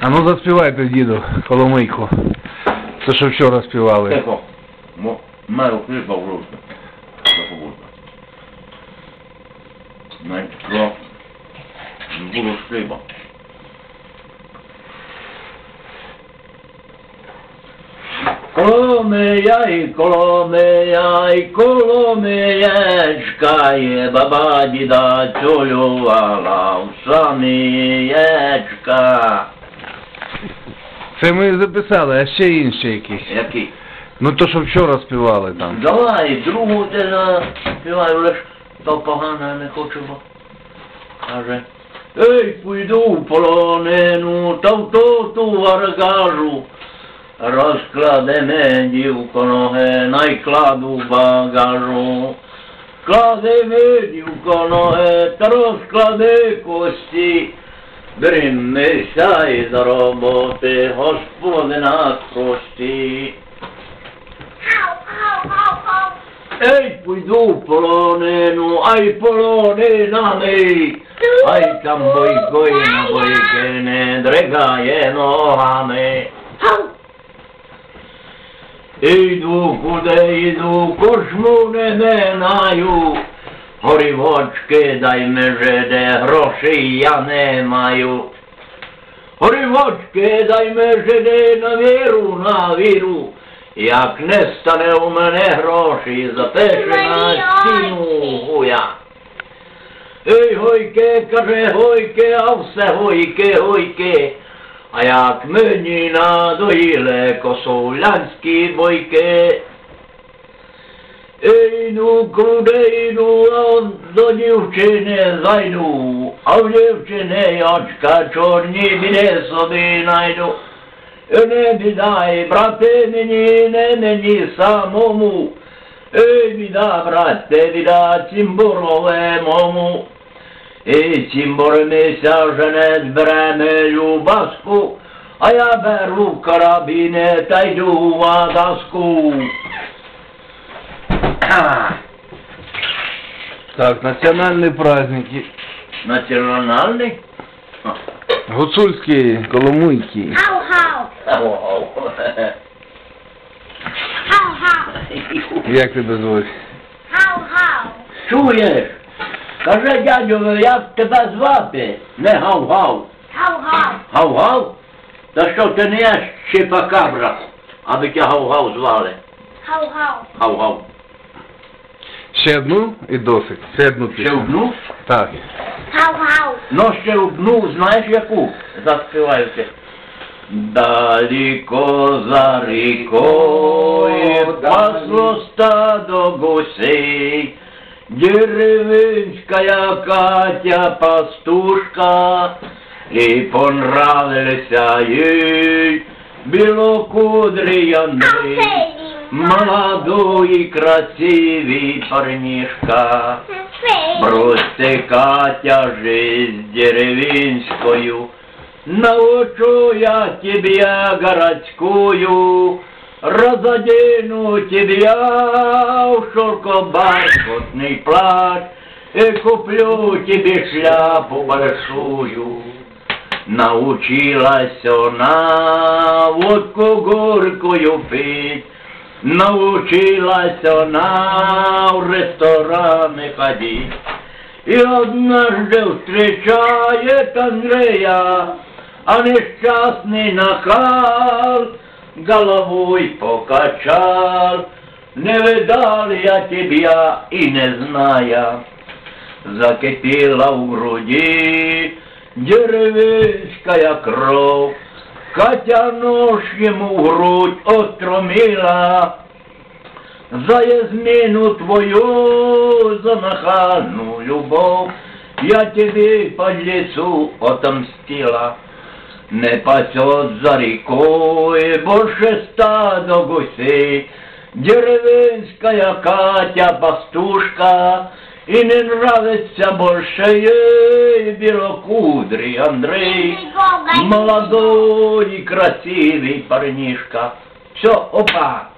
А ну заспівайте, діду, Коломийку. Це що вчора співали. Тихо. Мо- Маю хліба в руці. Запобудно. Що не було хліба. Коломия і Коломия і Коломиєчка є баба діда цілювала в самієчка. Це ми записали, а ще інші якісь. Який? Ну то, що вчора співали там. Давай, другу ти заспівай, ж то погано не хочу, бо каже. Ей, пойду в полонину, та в то ту варгажу. Розкладе me, дівко, ноги, найкладу багажу. Кладе me, дівко, ноги, та розкладе кості. Бримися із роботи, господи на прості. Ей, пойду в полонину, ай полонинами, ай там бойко і на бойки не дригає ногами. Іду, куди йду, кошму не минаю, горівочки дай меже, де грошей я не маю. Горівочки дай меже, де на віру, на віру, як не стане у мене гроші, запише на стіну гуя. Ей, гойке, каже, гойке, а все гойке, гойке. А як мені надоїле косолянські бойки. Eynu kudeynu zalivçene gaynu Avlevçene yaçka çorni bile sabinaynu Öne bidai brate meni ne meni samomu Ey bida brate bida cimborove momu. Ey cimbor mesajene breme ljubasku A ja beru karabine tajdu vadasku Так, національні праздники. Національний? Гуцульські? Ау-ау. How, how? Як тебе звуть? How? Чуєш? Каже, дядю, як тебе звати? Не гав-гав. How? Гав-гав? Та що ти не є щепакабра, аби тебе гав-гав звали? How? Гав-гав. Ще одну і досить. Ще одну Ще пісню. одну? Так. How? Ну, ще одну, знаєш яку? Заспівайте. Далеко за рікою пасло стадо гусей, Деревенська Катя пастушка, і понравилися їй білокудрий Андрій, молодой красивий парнишка. Бросьте, Катя, жизнь деревенскую, Научу я тебя городскую, Разодену тебя в шелкобархатный плащ И куплю тебе шляпу большую. Научилась она водку горькую пить, Научилась она в рестораны ходить. И однажды встречает Андрея, а несчастный нахал головой покачал. Не видал я тебя и не зная, закипела в груди деревенская кровь. Катя нож ему в грудь остромила, за измену твою, за нахальную любовь, я тебе под лицу отомстила. Не пасет за рекой больше стадо гусей, деревенская Катя пастушка, и не нравится больше ей белокудрый Андрей, молодой и красивый парнишка. Все, опа!